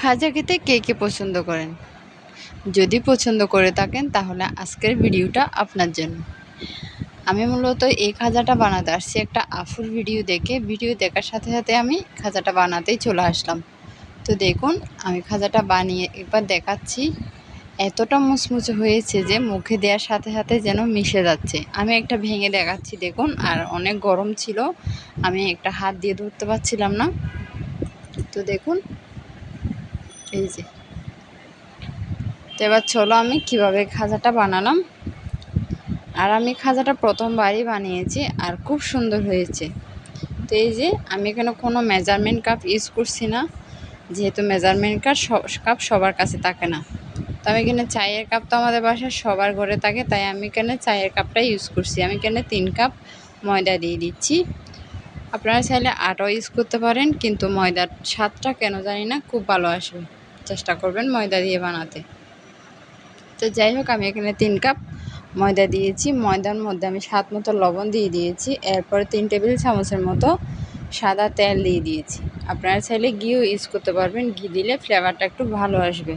খাজা খেতে কে কে পছন্দ করেন? যদি পছন্দ করে থাকেন, তাহলে আজকের ভিডিওটা আপনার জন্য। আমি মূলত এই খাজাটা বানাতে আসছি একটা আফুর ভিডিও দেখে। ভিডিও দেখার সাথে সাথে আমি খাজাটা বানাতেই চলে আসলাম। তো দেখুন, আমি খাজাটা বানিয়ে একবার দেখাচ্ছি। এতটা মুচমুচে হয়েছে যে মুখে দেওয়ার সাথে সাথে যেন মিশে যাচ্ছে। আমি একটা ভেঙে দেখাচ্ছি, দেখুন, আর অনেক গরম ছিল। আমি একটা হাত দিয়ে ধরতে পারছিলাম না। তো দেখুন এই যে। তো এবার চলো আমি কীভাবে খাজাটা বানালাম। আর আমি খাজাটা প্রথমবারই বানিয়েছি আর খুব সুন্দর হয়েছে। তো এই যে আমি এখানে কোনো মেজারমেন্ট কাপ ইউজ করছি না। যেহেতু মেজারমেন্ট কাপ কাপ সবার কাছে থাকে না। তো আমি এখানে চায়ের কাপ তো আমাদের বাসায় সবার ঘরে থাকে, তাই আমি এখানে চায়ের কাপটা ইউজ করছি। আমি এখানে তিন কাপ ময়দা দিয়ে দিচ্ছি। আপনারা চাইলে আটাও ইউজ করতে পারেন, কিন্তু ময়দার স্বাদটা কেন জানি না, খুব ভালো আসবে। চেষ্টা করবেন ময়দা দিয়ে বানাতে। তো যাই হোক, আমি এখানে তিন কাপ ময়দা দিয়েছি। ময়দার মধ্যে আমি স্বাদ মতো লবণ দিয়ে দিয়েছি। এরপরে তিন টেবিল চামচের মতো সাদা তেল দিয়ে দিয়েছি। আপনারা চাইলে ঘিও ইউজ করতে পারবেন। ঘি দিলে ফ্লেভারটা একটু ভালো আসবে।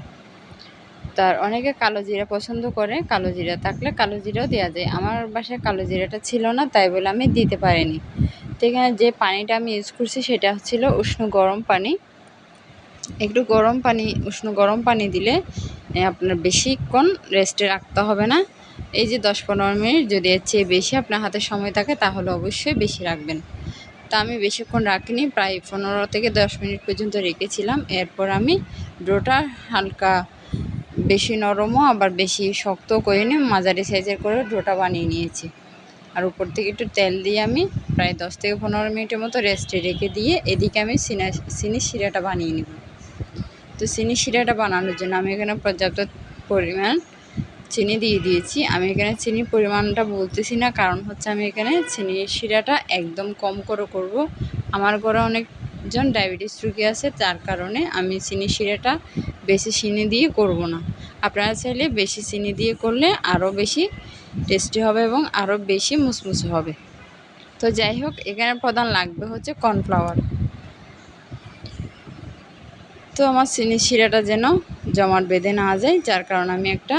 তার অনেকে কালো জিরা পছন্দ করে। কালো জিরা থাকলে কালো জিরাও দেওয়া যায়। আমার বাসায় কালো জিরাটা ছিল না, তাই বলে আমি দিতে পারিনি। তো এখানে যে পানিটা আমি ইউজ করছি, সেটা হচ্ছিল উষ্ণ গরম পানি। একটু গরম পানি, উষ্ণ গরম পানি দিলে আপনার বেশিক্ষণ রেস্টে রাখতে হবে না। এই যে দশ পনেরো মিনিট যদি এর চেয়ে বেশি আপনার হাতে সময় থাকে, তাহলে অবশ্যই বেশি রাখবেন। তা আমি বেশিক্ষণ রাখিনি, প্রায় পনেরো থেকে দশ মিনিট পর্যন্ত রেখেছিলাম। এরপর আমি ডোটা হালকা বেশি নরমও, আবার বেশি শক্ত করে নিয়ে মাঝারি সাইজের করে ডোটা বানিয়ে নিয়েছি। আর উপর থেকে একটু তেল দিয়ে আমি প্রায় দশ থেকে পনেরো মিনিটের মতো রেস্টে রেখে দিয়ে এদিকে আমি সিনা চিনি শিরাটা বানিয়ে নেব। তো চিনি শিরাটা বানানোর জন্য। আমি এখানে পর্যাপ্ত পরিমাণ চিনি দিয়ে দিয়েছি। আমি এখানে চিনির পরিমাণটা বলতেছি না, কারণ হচ্ছে আমি এখানে চিনি শিরাটা একদম কম করে করব। আমার ঘরে অনেকজন ডায়াবেটিস রুগী আছে, তার কারণে আমি চিনি শিরাটা বেশি চিনি দিয়ে করব না। আপনারা চাইলে বেশি চিনি দিয়ে করলে আরও বেশি টেস্টি হবে এবং আরও বেশি মুসমুসে হবে। তো যাই হোক, এখানে প্রধান লাগবে হচ্ছে কর্নফ্লাওয়ার। তো আমার চিনি শিরাটা যেন জমাট বেঁধে না যায়, যার কারণে আমি একটা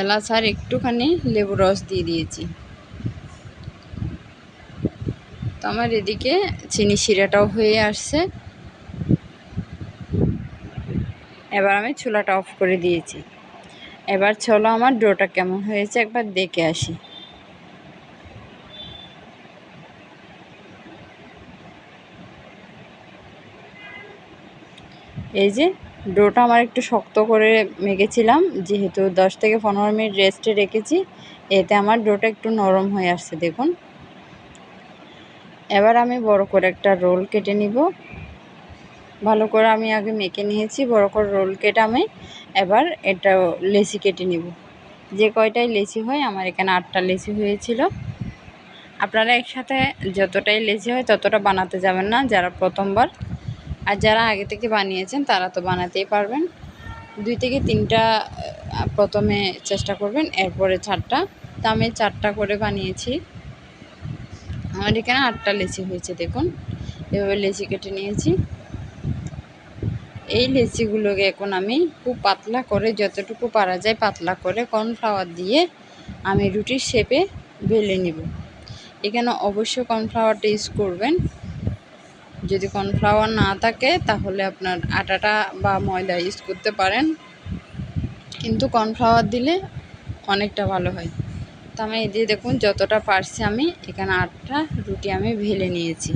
এলাচ আর একটুখানি লেবু রস দিয়ে দিয়েছি। তো আমার এদিকে চিনি শিরাটাও হয়ে আসছে। এবার আমি চুলাটা অফ করে দিয়েছি। এবার চলো আমার ডোটা কেমন হয়েছে একবার দেখে আসি। এই যে ডোটা আমার একটু শক্ত করে মেখেছিলাম যেহেতু দশ থেকে পনেরো মিনিট রেস্টে রেখেছি, এতে আমার ডোটা একটু নরম হয়ে আসছে, দেখুন। এবার আমি বড় করে একটা রোল কেটে নিব। ভালো করে আমি আগে মেখে নিয়েছি, বড় করে রোল কেটে আমি এবার এটা লেচি কেটে নিব। যে কয়টাই লেচি হয়, আমার এখানে আটটা লেচি হয়েছিল। আপনারা একসাথে যতটাই লেচি হয়, ততটা বানাতে যাবেন না, যারা প্রথমবার। আর যারা আগে থেকে বানিয়েছেন, তারা তো বানাতেই পারবেন। দুই থেকে তিনটা প্রথমে চেষ্টা করবেন, এরপরে চারটা। তা আমি চারটা করে বানিয়েছি। আমার এখানে আটটা লেচি হয়েছে, দেখুন। এভাবে লেচি কেটে নিয়েছি। এই লেচিগুলোকে এখন আমি খুব পাতলা করে, যতটুকু পারা যায় পাতলা করে কর্নফ্লাওয়ার দিয়ে আমি রুটির শেপে বেলে নিব। এখানে অবশ্যই কর্নফ্লাওয়ারটা ইউজ করবেন। যদি কর্নফ্লাওয়ার না থাকে, তাহলে আপনার আটাটা বা ময়দা ইউজ করতে পারেন। কিন্তু কর্নফ্লাওয়ার দিলে অনেকটা ভালো হয়। তো আমি এই দিয়ে দেখুন, যতটা পারছি আমি, এখানে আটটা রুটি আমি ভেলে নিয়েছি।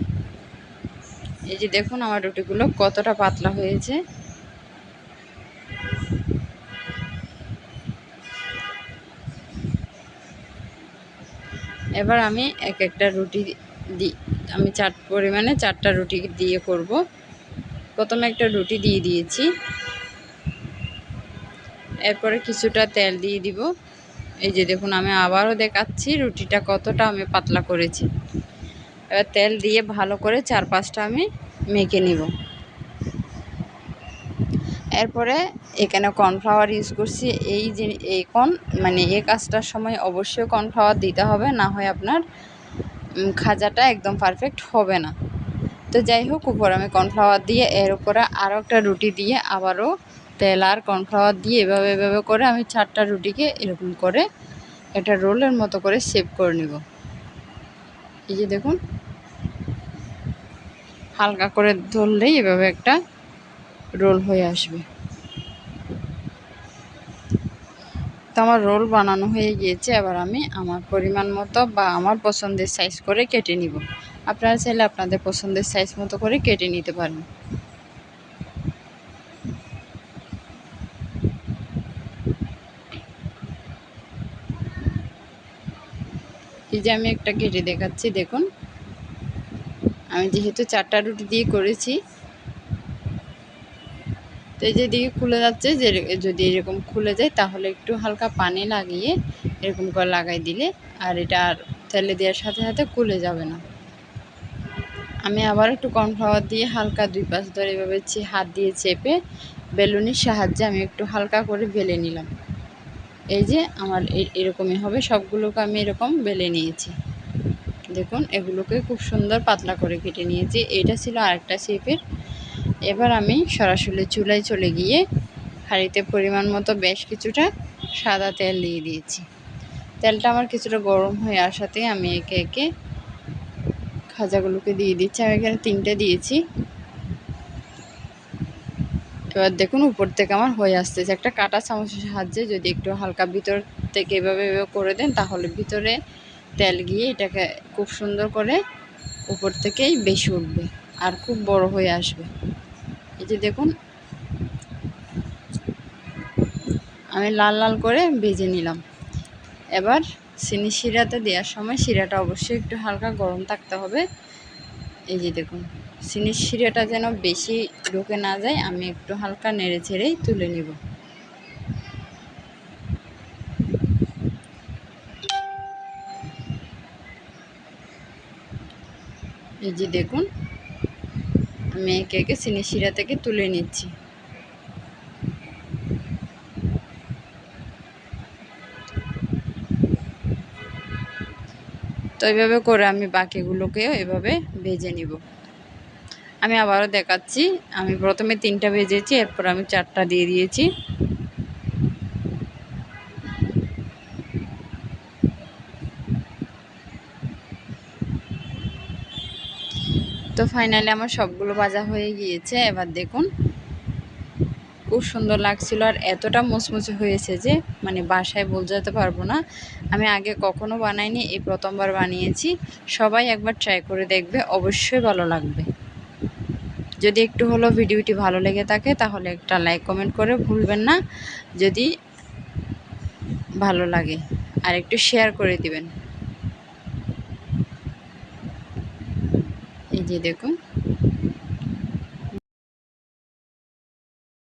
এই যে দেখুন, আমার রুটিগুলো কতটা পাতলা হয়েছে। এবার আমি এক একটা রুটি দিই আমি চার পরিমাণে চারটা রুটি দিয়ে করব। প্রথমে একটা রুটি দিয়ে দিয়েছি। এরপরে কিছুটা তেল দিয়ে দিব। এই যে দেখুন, আমি আবারও দেখাচ্ছি রুটিটা কতটা আমি পাতলা করেছি। এবার তেল দিয়ে ভালো করে চার পাঁচটা আমি মেখে নিব। এরপরে এখানে কর্নফ্লাওয়ার ইউজ করছি। এই যে এই কর্ন মানে এই কাজটার সময় অবশ্যই কর্নফ্লাওয়ার দিতে হবে, না হয় আপনার খাজাটা একদম পারফেক্ট হবে না। তো যাই হোক, উপর আমি কর্নফ্লাওয়ার দিয়ে এর উপরে আরও একটা রুটি দিয়ে আবারও তেল আর কর্নফ্লাওয়ার দিয়ে এভাবে এভাবে করে আমি চারটা রুটিকে এরকম করে একটা রোলের মতো করে সেভ করে নিব। এই যে দেখুন, হালকা করে ধরলেই এভাবে একটা রোল হয়ে আসবে। তো আমার রোল বানানো হয়ে গিয়েছে, এবার আমি আমার পরিমাণ মতো বা আমার পছন্দের সাইজ করে কেটে নিব। আপনারা চাইলে আপনাদের পছন্দের সাইজ মতো করে কেটে নিতে পারেন। এই যে আমি একটা কেটে দেখাচ্ছি, দেখুন। আমি যেহেতু চারটা রুটি দিয়ে করেছি তো এই যেদিকে খুলে যাচ্ছে, যে যদি এরকম খুলে যায় তাহলে একটু হালকা পানি লাগিয়ে এরকম করে লাগাই দিলে আর এটা আর তেলে দেওয়ার সাথে সাথে খুলে যাবে না। আমি আবার একটু কর্নফ্লাওয়ার দিয়ে হালকা দুই পাশ ধরে এভাবে হাত দিয়ে চেপে বেলুনের সাহায্যে আমি একটু হালকা করে বেলে নিলাম। এই যে আমার এরকমই হবে, সবগুলোকে আমি এরকম বেলে নিয়েছি। দেখুন, এগুলোকে খুব সুন্দর পাতলা করে কেটে নিয়েছি। এটা ছিল আরেকটা শেপের এবার আমি সরাসরি চুলায় চলে গিয়ে হাঁড়িতে পরিমাণ মতো বেশ কিছুটা সাদা তেল দিয়ে দিয়েছি। তেলটা আমার কিছুটা গরম হয়ে আসাতে আমি একে একে খাজাগুলোকে দিয়ে দিচ্ছি। আমি এখানে তিনটে দিয়েছি। এবার দেখুন উপর থেকে আমার হয়ে আসতেছে। একটা কাটা চামচের সাহায্যে যদি একটু হালকা ভিতর থেকে এভাবে এভাবে করে দেন, তাহলে ভিতরে তেল গিয়ে এটাকে খুব সুন্দর করে উপর থেকেই বেশি উঠবে আর খুব বড় হয়ে আসবে। এই যে দেখুন, আমি লাল লাল করে ভেজে নিলাম। এবার চিনি শিরাতে দেওয়ার সময় শিরাটা অবশ্যই একটু হালকা গরম থাকতে হবে। এই যে দেখুন চিনির শিরাটা যেন বেশি ঢুকে না যায়, আমি একটু হালকা নেড়ে ছেড়েই তুলে নিব। এই যে দেখুন আমি একে একে শিরা থেকে তুলে নিচ্ছি। তো এইভাবে করে আমি বাকিগুলোকেও এভাবে ভেজে নিব। আমি আবারও দেখাচ্ছি। আমি প্রথমে তিনটা ভেজেছি, এরপর আমি চারটা দিয়ে দিয়েছি। ফাইনালি আমার সবগুলো ভাজা হয়ে গিয়েছে, এবার দেখুন। খুব সুন্দর লাগছিল আর এতটা মুচমুচে হয়েছে যে মানে বাসায় বোঝাতে পারব না। আমি আগে কখনো বানাইনি, এই প্রথমবার বানিয়েছি। সবাই একবার ট্রাই করে দেখবে, অবশ্যই ভালো লাগবে। যদি একটু হলো ভিডিওটি ভালো লেগে থাকে, তাহলে একটা লাইক কমেন্ট করে ভুলবেন না। যদি ভালো লাগে আর একটু শেয়ার করে দিবেন এই যে দেখুন।